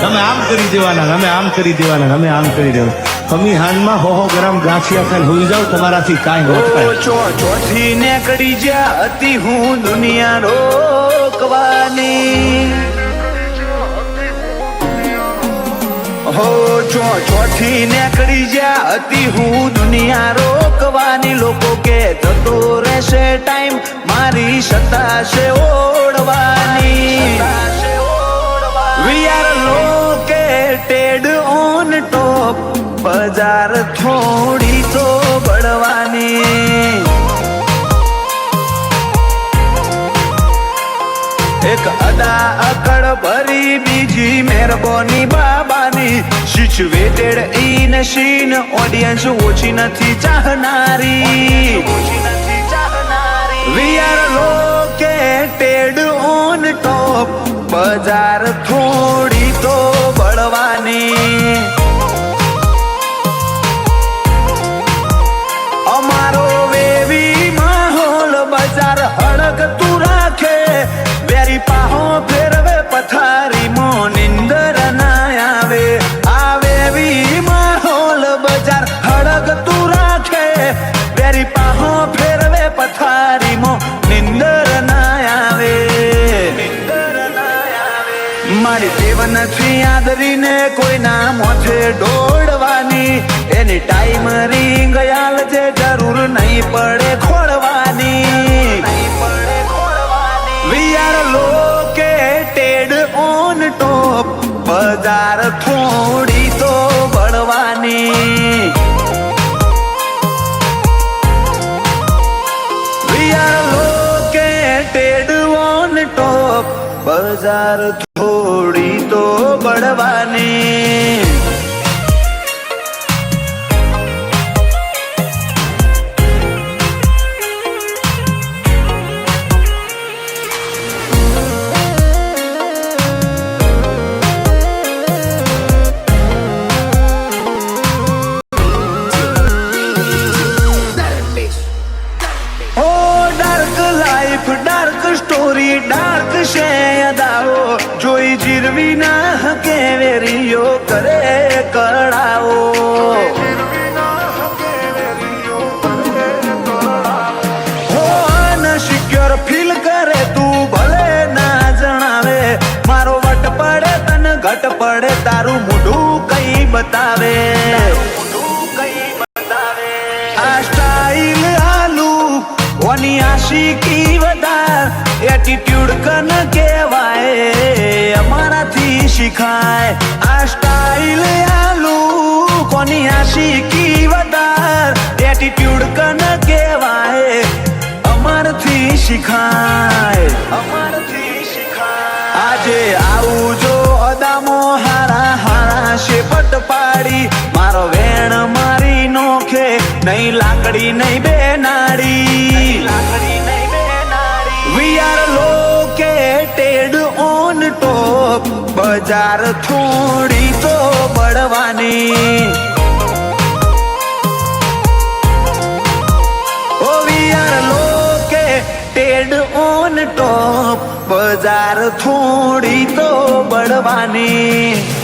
તમે આમ કરી દેવાના તમે આમ કરી દેવાના તમે આમ કરી દેવાના. તમે હાનમાં હો હો ગરમ ગાંઠિયા ખાઈ હોઈ જાવ તમારાથી કાંઈ હોત ચોથી ચો ચોથી નેકડી જ્યાં હતી હું દુનિયા રોકવાની હો ચો ચોથી નેકડી જ્યાં હતી હું દુનિયા રોકવાની લોકો કે જતો રહેશે ટાઈમ મારી સત્તા છે ઓળવાની. We are located on top બજાર થોડી તો બળવાની એક અદા અકડ ભરી બીજી મેરબોની બાબાની સિચ્યુએટેડ ઇન સીન ઓડિયન્સ ઓછી નથી ચાહનારી we are located on top બજાર થોડી નથી આદરીને કોઈના છે દોડવાની. એની ટાઈમ રિંગ યાલ જે જરૂર નહીં પડે ખોળવાની. We are located on top બજાર થોડી તો બળવાની. We are located on top બજાર લાઈફ ડાર્ક સ્ટોરી ડાર્ક છે અદાઓ જોઈ જીરવી ના હકે વેરીઓ કરે કળાઓ. મારો વટ પડે, તને તારું મોઢું કઈ બતાવે. આ સ્ટાઈલ આલુ ઓની આશિકી વધાર એટીટ્યુડ કન કહેવાય અમારથી શીખાય. આજે આવું જો અદામો હારા હારા શેપટ પાડી, મારો વેણ મારી નોખે, નહીં લાકડી, નહીં બે નાડી લાકડી બજાર થોડી તો બળવાની. આર ઓન ટોપ બજાર થોડી તો બળવાની.